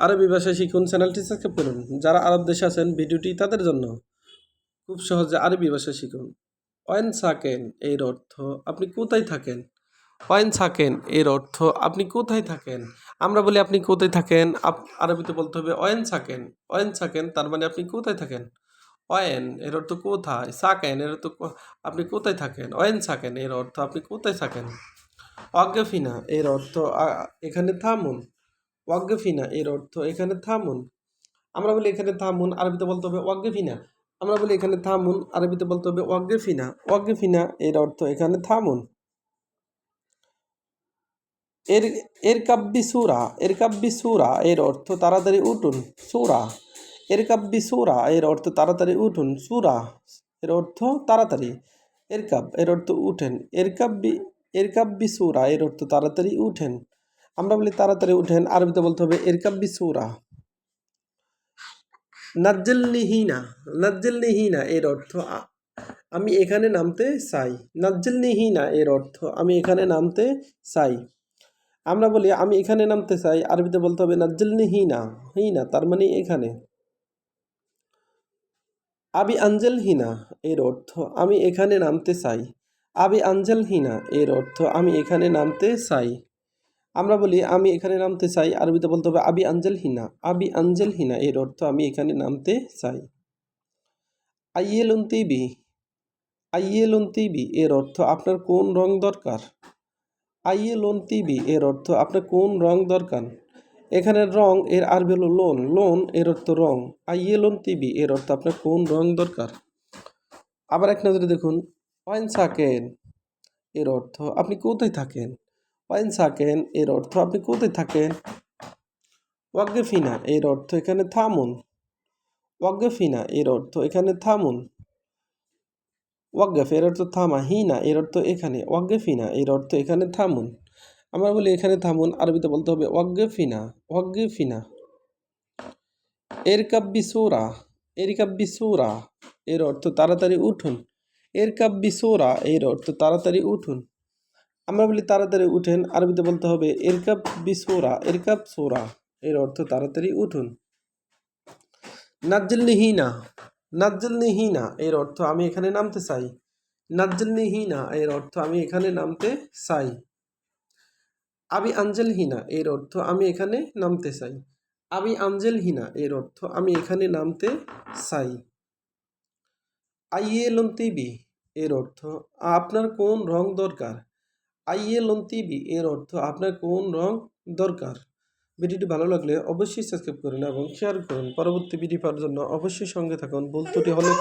আরবি ভাষা শিখুন চ্যানেলটি সাবস্ক্রাইব করুন। যারা আরব দেশে আছেন, ভিডিওটি তাদের জন্য খুব সহজে আরবি ভাষা শিখুন। ওয়েন সাকেন এর অর্থ, আপনি কোথায় থাকেন? ওয়েন সাকেন এর অর্থ, আপনি কোথায় থাকেন? আমরা বলি, আপনি কোথায় থাকেন? আরবিতে বলতে হবে ওয়েন সাকেন ওয়েন সাকেন তার মানে আপনি কোথায় থাকেন? ওয়েন এর অর্থ কোথায়? সাকেন এর অর্থ আপনি কোথায় থাকেন? ওয়েন সাকেন এর অর্থ, আপনি কোথায় থাকেন? অজ্ঞাফিনা এর অর্থ এখানে থামুন। ওয়াগ্গফিনা এর অর্থ এখানে থামুন। আমরা বলি এখানে থামুন, আরবিতে বলতে হবে ওয়াগ্গফিনা আমরা বলি এখানে থামুন, আরবিতে বলতে হবে ওয়াগ্গফিনা ওয়াগ্গফিনা এর অর্থ এখানে থামুন। এর এর কাব্যি সুরা, এর কাব্যি সুরা, এর অর্থ তাড়াতাড়ি উঠুন, সুরা। এর কাব্যি সুরা, এর অর্থ তাড়াতাড়ি উঠুন, সুরা। এর অর্থ তাড়াতাড়ি, এর কাব, এর অর্থ উঠেন। এর কাব্যি এর কাব্যি সুরা, এর অর্থ তাড়াতাড়ি উঠেন। আমরা বলি তাড়াতাড়ি উঠেন, আরবিতে বলতে হবে এর কাব্যি সুরা। নাজ্জেলনিহিনা নাজ্জেলনিহিনা এর অর্থ, আমি এখানে নামতে চাই। নাজ্জেলনিহিনা এর অর্থ, আমি এখানে নামতে চাই। আমরা বলি, আমি এখানে নামতে চাই। আরবিতে বলতে হবে নাজ্জেলনি হিনা হিনা তার মানে এখানে। আবি আঞ্জেল হিনা এর অর্থ, আমি এখানে নামতে চাই। আবি আঞ্জেল হিনা এর অর্থ, আমি এখানে নামতে চাই। আমরা বলি, আমি এখানে নামতে চাই। আরবিতে বলতে হবে, আবি আঞ্জেল হিনা। আবি আঞ্জেল হিনা, এর অর্থ আমি এখানে নামতে চাই। আইয়েলুন তিবি আইয়েলুন তিবি এর অর্থ আপনার কোন রং দরকার? আইয়ে লোন তিবি এর অর্থ আপনার কোন রং দরকার? এখানে রং, এর আরবি হলো লোন। লোন, এর অর্থ রং। আইয়ে লোন তিবি এর অর্থ আপনার কোন রং দরকার? আবার এক নজরে দেখুন, ওয়াইন সাকেন। এর অর্থ, আপনি কোথায় থাকেন? ওয়াইন সাকেন এর অর্থ আপনি কোথায় থাকেন? ওয়াগ্গেফিনা এর অর্থ এখানে থামুন। ওয়াগ্গেফিনা এর অর্থ এখানে থামুন। ওয়াগ্গেফ এর অর্থ থামা হিনা এর অর্থ এখানে। ওয়াগ্গেফিনা এর অর্থ এখানে থামুন। আমরা বলি এখানে থামুন, আরবিতে বলতে হবে ওয়াগ্গেফিনা ওয়াগ্গেফিনা এর কাব্যি সোরা এর কাব্যি সোরা, এর অর্থ তাড়াতাড়ি উঠুন। এর কাব্যি সোরা, এর অর্থ তাড়াতাড়ি উঠুন। আমরা বলি তাড়াতাড়ি উঠেন, আরবিতে বলতে হবে এর কাব্যি সোরা এর কাব সোরা। এর অর্থ তাড়াতাড়ি উঠুন। নাজ্জলনিহিনা নাজ্জলনিহিনা, এর অর্থ আমি এখানে নামতে চাই। নাজ্জলনিহিনা, এর অর্থ আমি এখানে নামতে চাই। আবি আঞ্জেল হিনা এর অর্থ আমি এখানে নামতে চাই। আবি আঞ্জেল হিনা এর অর্থ আমি এখানে নামতে চাই। আইয়ে লন্তিবি এর অর্থ আপনার কোন রং দরকার? আইয়ে লন্তিবি এর অর্থ আপনার কোন রং দরকার। ভিডিওটি ভালো লাগলে অবশ্যই সাবস্ক্রাইব করুন এবং শেয়ার করুন। পরবর্তী ভিডিও পাওয়ার জন্য অবশ্যই সঙ্গে থাকুন। ভুল ত্রুটি হলে